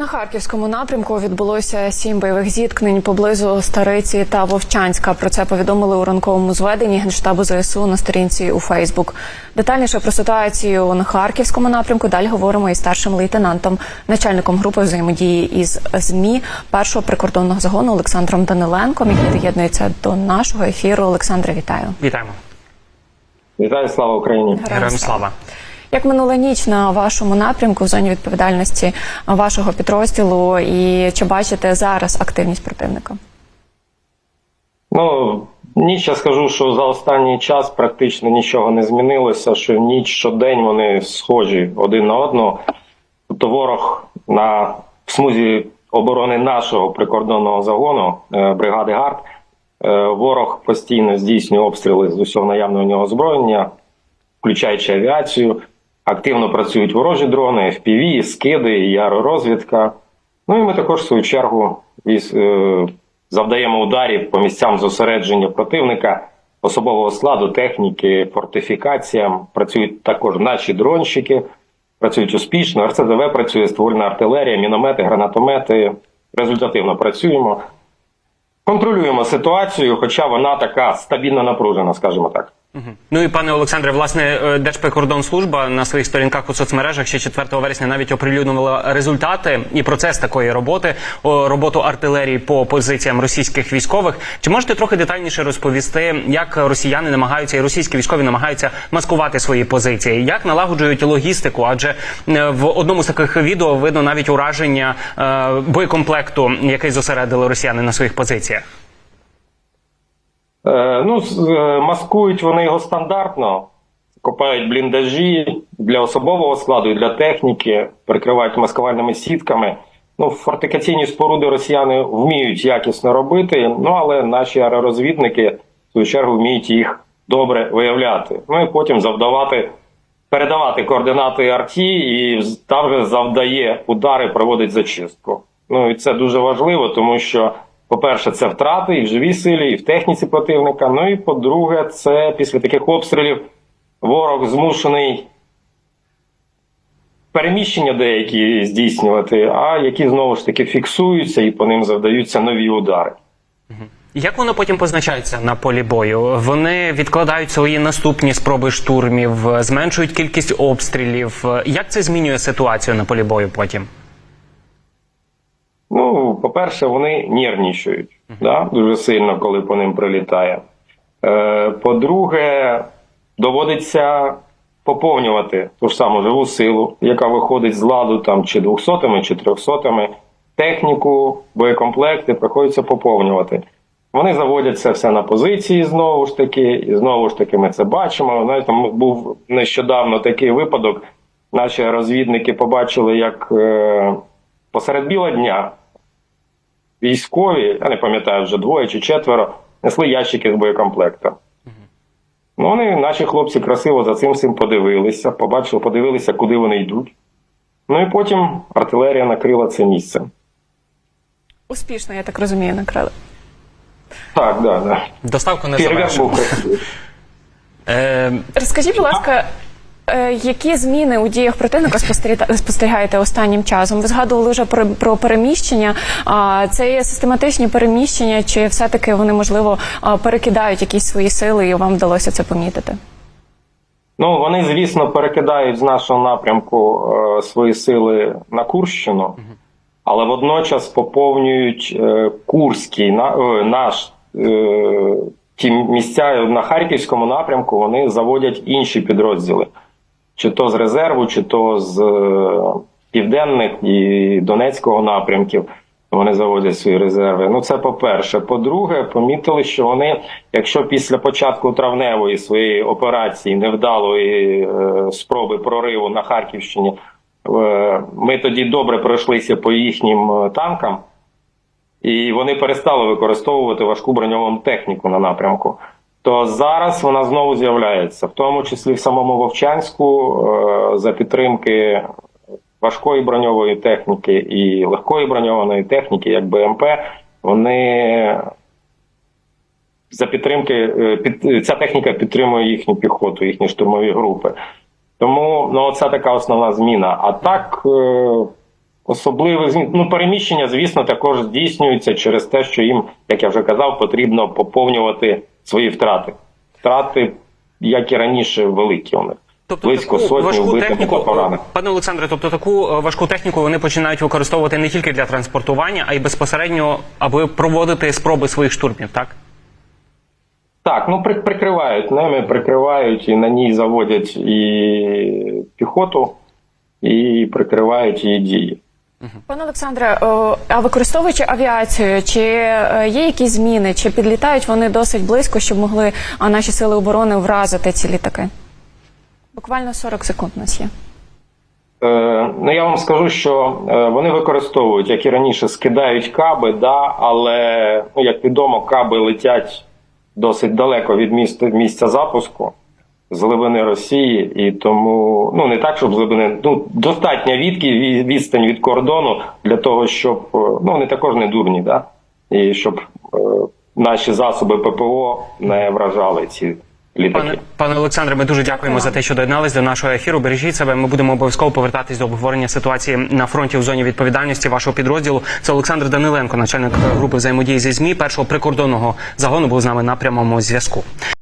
На харківському напрямку відбулося сім бойових зіткнень поблизу Стариці та Вовчанська. Про це повідомили у ранковому зведенні генштабу ЗСУ на сторінці у Фейсбук. Детальніше про ситуацію на харківському напрямку далі говоримо із старшим лейтенантом, начальником групи взаємодії із ЗМІ першого прикордонного загону Олександром Даниленком, який доєднується до нашого ефіру. Олександре, вітаю. Вітаємо. Вітаю, слава Україні! Героям слава. Як минула ніч на вашому напрямку в зоні відповідальності вашого підрозділу, і чи бачите зараз активність противника? Ну, ніч я скажу, що за останній час практично нічого не змінилося, що ніч щодень вони схожі один на одного. Тобто ворог на в смузі оборони нашого прикордонного загону е, бригади ГАРД. е, Ворог постійно здійснює обстріли з усього наявного нього озброєння, включаючи авіацію. Активно працюють ворожі дрони, FPV, скиди, яророзвідка. Ну і ми також, в свою чергу, е, завдаємо ударів по місцям зосередження противника, особового складу, техніки, фортифікаціям. Працюють також наші дронщики, працюють успішно. РЦДВ працює, ствольна артилерія, міномети, гранатомети. Результативно працюємо. Контролюємо ситуацію, хоча вона така стабільно напружена, скажімо так. Ну і пане Олександре, власне, е, Держприкордонслужба на своїх сторінках у соцмережах ще 4 вересня навіть оприлюднила результати і процес такої роботи, роботу артилерії по позиціям російських військових. Чи можете трохи детальніше розповісти, як росіяни намагаються і російські військові намагаються маскувати свої позиції? Як налагоджують логістику? Адже в одному з таких відео видно навіть ураження е, боєкомплекту, який зосередили росіяни на своїх позиціях. Е, ну, е, маскують вони його стандартно, копають бліндажі для особового складу і для техніки, прикривають маскувальними сітками. Ну, фортифікаційні споруди росіяни вміють якісно робити, ну але наші аеророзвідники в свою чергу вміють їх добре виявляти. Ну і потім завдавати, передавати координати арті, і там вже завдає удари, проводить зачистку. Ну і це дуже важливо, тому що, по-перше, це втрати і в живій силі, і в техніці противника. Ну і по-друге, це після таких обстрілів ворог змушений переміщення деякі здійснювати, а які знову ж таки фіксуються і по ним завдаються нові удари. Як воно потім позначається на полі бою? Вони відкладають свої наступні спроби штурмів, зменшують кількість обстрілів. Як це змінює ситуацію на полі бою потім? По-перше, вони нервничають да? дуже сильно, коли по ним прилітає. Е, по-друге, доводиться поповнювати ту ж саму живу силу, яка виходить з ладу там чи 200-ми, чи 300-ми. Техніку, боєкомплекти приходиться поповнювати. Вони заводять це все на позиції знову ж таки, і знову ж таки ми це бачимо. Знаєте, м- був нещодавно такий випадок. Наші розвідники побачили, як е, посеред біла дня військові, я не пам'ятаю вже двоє чи четверо, несли ящики з боєкомплектом. Ну, вони, наші хлопці, красиво за цим всім подивилися, побачили, подивилися, куди вони йдуть. Ну і потім артилерія накрила це місце. Успішно, я так розумію, накрили. Так, да, да. Доставку не красивий. Е, Розкажіть, будь ласка, які зміни у діях противника спостерігаєте останнім часом? Ви згадували вже про, про переміщення. А це є систематичні переміщення, чи все-таки вони можливо перекидають якісь свої сили, і вам вдалося це помітити? Ну, вони, звісно, перекидають з нашого напрямку е, свої сили на Курщину, але водночас поповнюють е, Курський на, е, наш е, ті місця на Харківському напрямку. Вони заводять інші підрозділи, чи то з резерву, чи то з е, південних і Донецького напрямків. Вони заводять свої резерви. Ну, це по-перше. По-друге, помітили, що вони, якщо після початку травневої своєї операції невдалої е, спроби прориву на Харківщині, е, ми тоді добре пройшлися по їхнім е, танкам, і вони перестали використовувати важку броньовану техніку на напрямку. То зараз вона знову з'являється, в тому числі в самому Вовчанську, е, за підтримки важкої броньової техніки і легкої броньованої техніки, як БМП, вони за підтримки е, під ця техніка підтримує їхню піхоту, їхні штурмові групи. Тому ну це така основна зміна. А так, е, особливих змін. Ну, переміщення, звісно, також здійснюються через те, що їм, як я вже казав, потрібно поповнювати свої втрати. Втрати, як і раніше, великі у них. Близько таку сотні важку техніку, пане Олександре, тобто таку е, важку техніку вони починають використовувати не тільки для транспортування, а й безпосередньо, аби проводити спроби своїх штурмів, так? Так, ну прикривають ними, прикривають і на ній заводять і піхоту, і прикривають її дії. Пане Олександре, а використовуючи авіацію, чи е, є якісь зміни, чи підлітають вони досить близько, щоб могли наші сили оборони вразити ці літаки? Буквально 40 секунд у нас є. Е, ну я вам скажу, що е, вони використовують, як і раніше, скидають каби, да, але ну, як відомо, каби летять досить далеко від місця, місця запуску з глибини Росії, і тому ну не так, щоб з глибини, ну достатня відки відстань від кордону для того, щоб е, ну вони також не дурні, да, і щоб е, наші засоби ППО не вражали ці. Пане пане Олександре, ми дуже дякуємо за те, що доєднались до нашого ефіру. Бережіть себе. Ми будемо обов'язково повертатись до обговорення ситуації на фронті в зоні відповідальності вашого підрозділу. Це Олександр Даниленко, начальник групи взаємодії зі змі першого прикордонного загону, був з нами на прямому зв'язку.